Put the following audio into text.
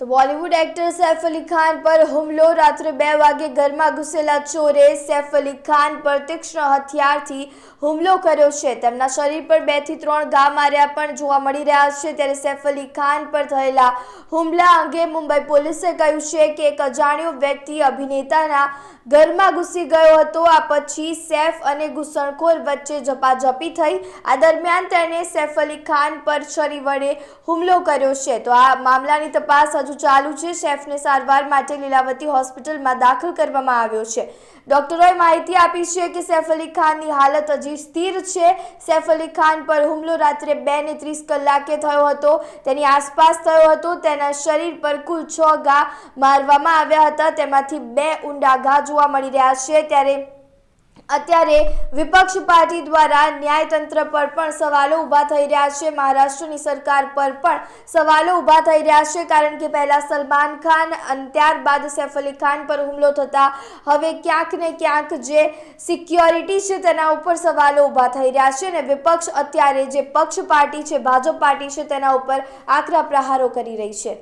તો Bollywood actor Saif Ali Khan પર હુમલો. રાત્રે બે વાગે ઘરમાં ઘૂસેલા ચોરે સૈફ અલી ખાન પર તીક્ષ્ણ હથિયારથી હુમલો કર્યો છે. તેમના શરીર પર બેથી ત્રણ ઘા માર્યા પણ જોવા મળી રહ્યા છે. ત્યારે સૈફ અલી ખાન પર થયેલા હુમલા અંગે મુંબઈ પોલીસે કહ્યું છે કે એક અજાણ્યો વ્યક્તિ અભિનેતાના ઘરમાં ઘૂસી ગયો હતો. આ પછી સૈફ અને ઘૂસણખોર વચ્ચે ઝપાઝપી થઈ. આ દરમિયાન તેણે સૈફ અલી ખાન પર છરી વડે હુમલો કર્યો છે. તો આ મામલાની તપાસ હજુ ચાલુ છે. શેફને સારવાર માટે લીલાવતી હોસ્પિટલમાં દાખલ કરવામાં આવ્યો છે. ડોક્ટરોએ માહિતી આપી છે કે સૈફ અલી ખાનની હાલત હજી સ્થિર છે. સૈફ અલી ખાન પર હુમલો રાત્રે બે ને ત્રીસ કલાકે થયો હતો. તેની આસપાસ થયો હતો. તેના શરીર પર કુલ છ ઘા મારવામાં આવ્યા હતા. તેમાંથી બે ઊંડા ઘા જોવા મળી રહ્યા છે. ત્યારે અત્યારે વિપક્ષ પાર્ટી દ્વારા ન્યાયતંત્ર પર પણ સવાલો ઊભા થઈ રહ્યા છે. મહારાષ્ટ્રની સરકાર પર પણ સવાલો ઊભા થઈ રહ્યા છે, કારણ કે પહેલાં સલમાન ખાન અને ત્યારબાદ સૈફ અલી ખાન પર હુમલો થતા હવે ક્યાંક ને ક્યાંક જે સિક્યોરિટી છે તેના ઉપર સવાલો ઊભા થઈ રહ્યા છે અને વિપક્ષ અત્યારે જે પક્ષ પાર્ટી છે, ભાજપ પાર્ટી છે, તેના ઉપર આકરા પ્રહારો કરી રહી છે.